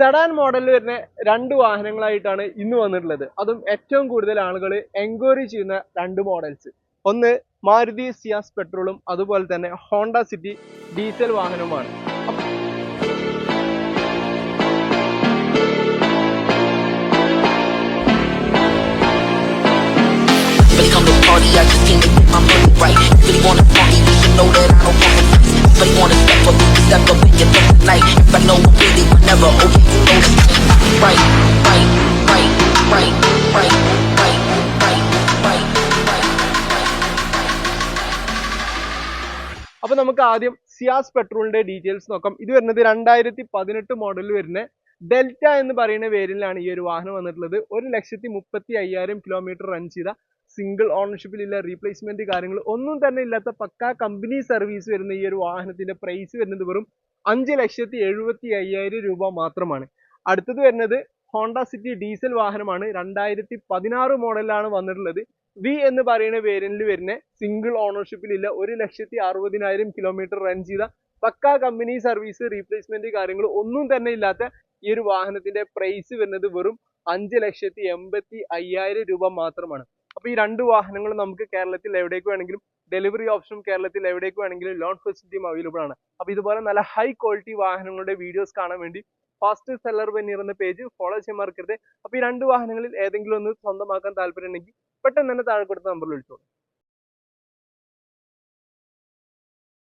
Sedan മോഡലിൽ വരുന്ന രണ്ട് വാഹനങ്ങളായിട്ടാണ് ഇന്ന് വന്നിട്ടുള്ളത്. അതും ഏറ്റവും കൂടുതൽ ആളുകൾ എൻക്വയറി ചെയ്യുന്ന രണ്ട് മോഡൽസ് ഒന്ന് മാരുതി സിയാസ് പെട്രോളും അതുപോലെ തന്നെ ഹോണ്ട സിറ്റി ഡീസൽ വാഹനവുമാണ്. But he wanna അപ്പൊ നമുക്ക് ആദ്യം സിയാസ് പെട്രോളിന്റെ ഡീറ്റെയിൽസ് നോക്കാം. ഇത് വരുന്നത് രണ്ടായിരത്തി പതിനെട്ട് മോഡലിൽ വരുന്ന ഡെൽറ്റ എന്ന് പറയുന്ന വേരിയന്റിലാണ് ഈ ഒരു വാഹനം വന്നിട്ടുള്ളത്. ഒരു ലക്ഷത്തി മുപ്പത്തി അയ്യായിരം കിലോമീറ്റർ റൺ ചെയ്ത സിംഗിൾ ഓണർഷിപ്പിലില്ല റീപ്ലേസ്മെന്റ് കാര്യങ്ങൾ ഒന്നും തന്നെ ഇല്ലാത്ത പക്കാ കമ്പനി സർവീസ് വരുന്ന ഈ ഒരു വാഹനത്തിന്റെ പ്രൈസ് വരുന്നത് വെറും അഞ്ച് ലക്ഷത്തി എഴുപത്തി അയ്യായിരം രൂപ മാത്രമാണ്. അടുത്തത് വരുന്നത് ഹോണ്ട സിറ്റി ഡീസൽ വാഹനമാണ്. രണ്ടായിരത്തി പതിനാറ് മോഡലിലാണ് വന്നിട്ടുള്ളത്. വി എന്ന് പറയുന്ന വേരിയന്റിൽ വരുന്ന സിംഗിൾ ഓണർഷിപ്പിലില്ല ഒരു ലക്ഷത്തി അറുപതിനായിരം കിലോമീറ്റർ റൺ ചെയ്ത പക്ക കമ്പനി സർവീസ് റീപ്ലേസ്മെന്റ് കാര്യങ്ങൾ ഒന്നും തന്നെ ഇല്ലാത്ത ഈ ഒരു വാഹനത്തിന്റെ പ്രൈസ് വരുന്നത് വെറും അഞ്ച് ലക്ഷത്തി എൺപത്തി അയ്യായിരം രൂപ മാത്രമാണ്. അപ്പൊ ഈ രണ്ട് വാഹനങ്ങളും നമുക്ക് കേരളത്തിൽ എവിടേക്ക് വേണമെങ്കിലും ഡെലിവറി ഓപ്ഷനും കേരളത്തിൽ എവിടേക്ക് വേണമെങ്കിലും ലോൺ ഫെസിലിറ്റിയും അവൈലബിൾ ആണ്. അപ്പൊ ഇതുപോലെ നല്ല ഹൈ ക്വാളിറ്റി വാഹനങ്ങളുടെ വീഡിയോസ് കാണാൻ വേണ്ടി ഫാസ്റ്റ് സെല്ലർ വെന്നീർ എന്ന പേജ് ഫോളോ ചെയ്യാൻ മറക്കരുത്. അപ്പൊ ഈ രണ്ട് വാഹനങ്ങളിൽ ഏതെങ്കിലും ഒന്ന് സ്വന്തമാക്കാൻ താല്പര്യം ഉണ്ടെങ്കിൽ പെട്ടെന്ന് തന്നെ താഴെ കൊടുത്ത നമ്പറിൽ വിളിച്ചോളൂ.